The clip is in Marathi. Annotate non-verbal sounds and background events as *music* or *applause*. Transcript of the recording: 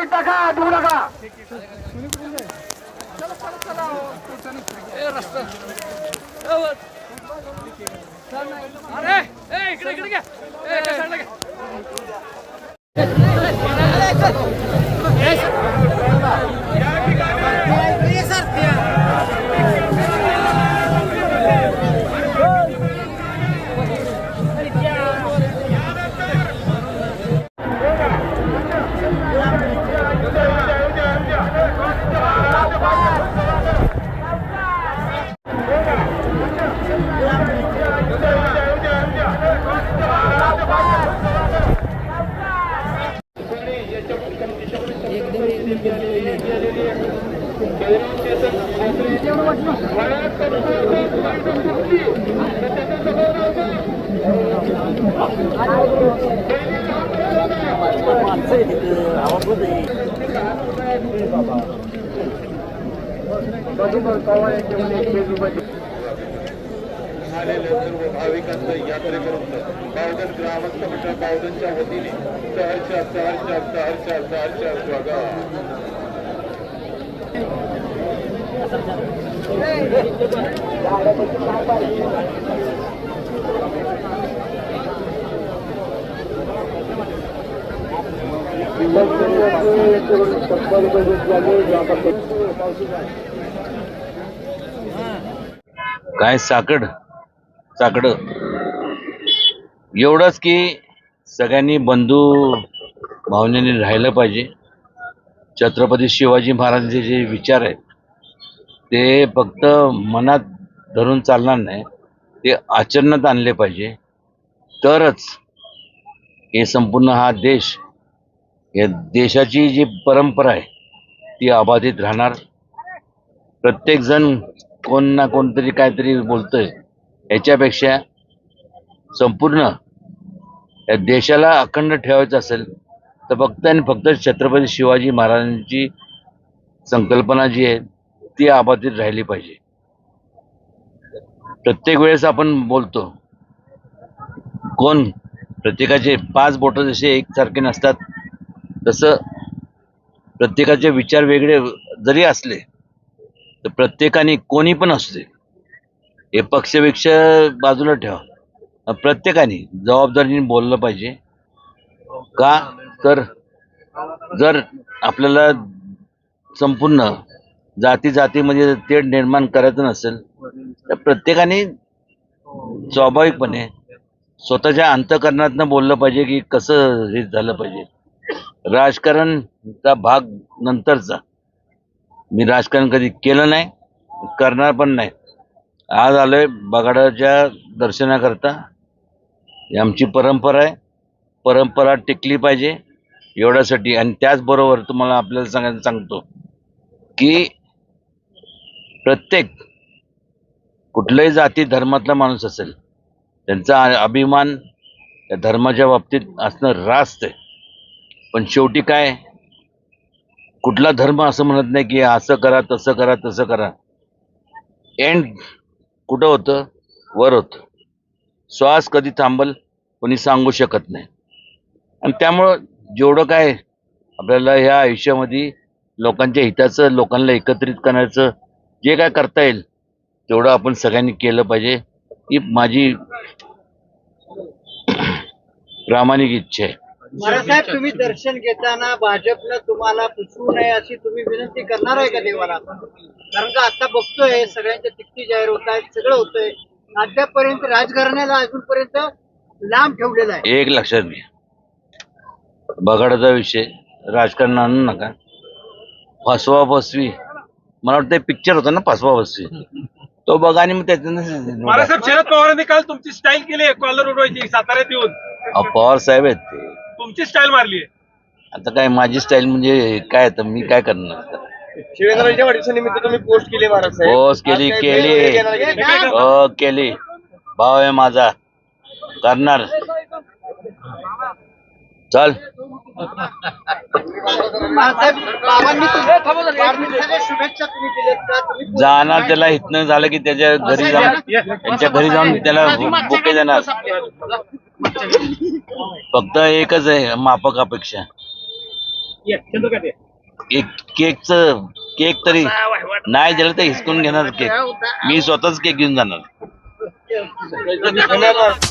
तिकीट टाका देऊ नका. आलेल्या सर्व भाविकांचं यात्रेकरूंचं बावधन ग्रामस्थ मंडळ बावधनच्या वतीने सहर्ष सहर्ष सहर्ष सहर्ष स्वागत काय साकड? साकड. एवढंच की सगळ्यांनी बंधू भावनेने राहिलं पाहिजे. छत्रपती शिवाजी महाराजांचे जे विचार आहेत ते फक्त मनात धरून चालणार नाही ते आचरणात आणले पाहिजे. तरच हे संपूर्ण हा देश या देशाची जी परंपरा आहे ती अबाधित राहणार. प्रत्येकजण कोण ना कोणतरी काहीतरी बोलतोय. याच्यापेक्षा संपूर्ण या देशाला अखंड ठेवायचं असेल तर फक्त आणि फक्त छत्रपती शिवाजी महाराजांची संकल्पना जी आहे ती अबाधित राहिली पाहिजे. प्रत्येक वेळेस आपण बोलतो कोण? प्रत्येकाचे पाच बोटं जसे एकसारखे नसतात तसं प्रत्येकाचे विचार वेगळे जरी असले तर प्रत्येकाने कोणी पण असू दे. हे पक्षपेक्ष बाजूला ठेवा. प्रत्येकाने जबाबदारीने बोललं पाहिजे. का? तर जर आपल्याला संपूर्ण जाती जातीमध्ये तेढ निर्माण करायचं नसेल तर प्रत्येकाने स्वाभाविकपणे स्वतःच्या अंतकरणातनं बोललं पाहिजे की कसं हे झालं पाहिजे. राजकारणचा भाग नंतरचा. मी राजकारण कधी केलं नाही करणार पण नाही. आज आलो आहे बगाडाच्या दर्शनाकरता आमची परंपरा आहे. परंपरा टिकली पाहिजे एवढ्यासाठी. आणि त्याचबरोबर तुम्हाला आपल्याला सांगायला सांगतो की प्रत्येक कुठल्याही जाती धर्मातला माणूस असेल त्यांचा अभिमान त्या धर्माच्या बाबतीत असणं रास्त आहे. पण शेवटी काय? कुठला धर्म असं म्हणत नाही की असं करा तसं करा तसं करा. एंड कुठं होतं? वर होतं. श्वास कधी थांबल कोणी सांगू शकत नाही. आणि त्यामुळं जेवढं काय आपल्याला ह्या आयुष्यामध्ये लोकांच्या हिताचं लोकांना एकत्रित करण्याचं जे काय करता येईल तेवढं आपण सगळ्यांनी केलं पाहिजे. ही माझी *clears throat* प्रामाणिक इच्छा आहे. महाराज तुम्ही दर्शन घेताना भाजपनं तुम्हाला फसवू नये अशी तुम्ही विनंती करणार आहे का देवाला? कारण का आता बघतोय सगळ्यांच्या तिकटी जाहीर होत आहेत सगळं होतंय. अद्यापर्यंत राजघराण्याला अजूनपर्यंत लांब ठेवलेला आहे. एक लक्षात घ्या. बगाडाचा विषय राजकारण आणू नका. फसवा फसवी. मला वाटतं पिक्चर होता ना फसवा फसवी. तो बघा आणि मग त्याच्यानं शरद पवारांनी काल तुमची स्टाईल केली आहे कॉलर उडवायची साताऱ्यात येऊन. अहो, पवार साहेब आहेत ते. तुमची स्टाईल मारली आहे. आता काय माझी स्टाईल म्हणजे काय तर मी काय करणार? शिवेंद्रच्या निमित्त तुम्ही पोस्ट केली महाराज पोस्ट केली केली. हो केली. भाव आहे माझा. करणार. चल. बाळासाहेब बाबांनी तुम्ही वाढदिवसाच्या शुभेच्छा तुम्ही दिल्यात का? तुम्ही जाणार त्याला इथनं झालं की त्याच्या घरी जाऊन त्यांच्या घरी जाऊन त्याला बुके देणार. फक्त एकच आहे मापक अपेक्षा. एक केकचं केक तरी नाही दिलं तर हिसकून घेणार केक. मी स्वतःच केक घेऊन जाणार. *laughs*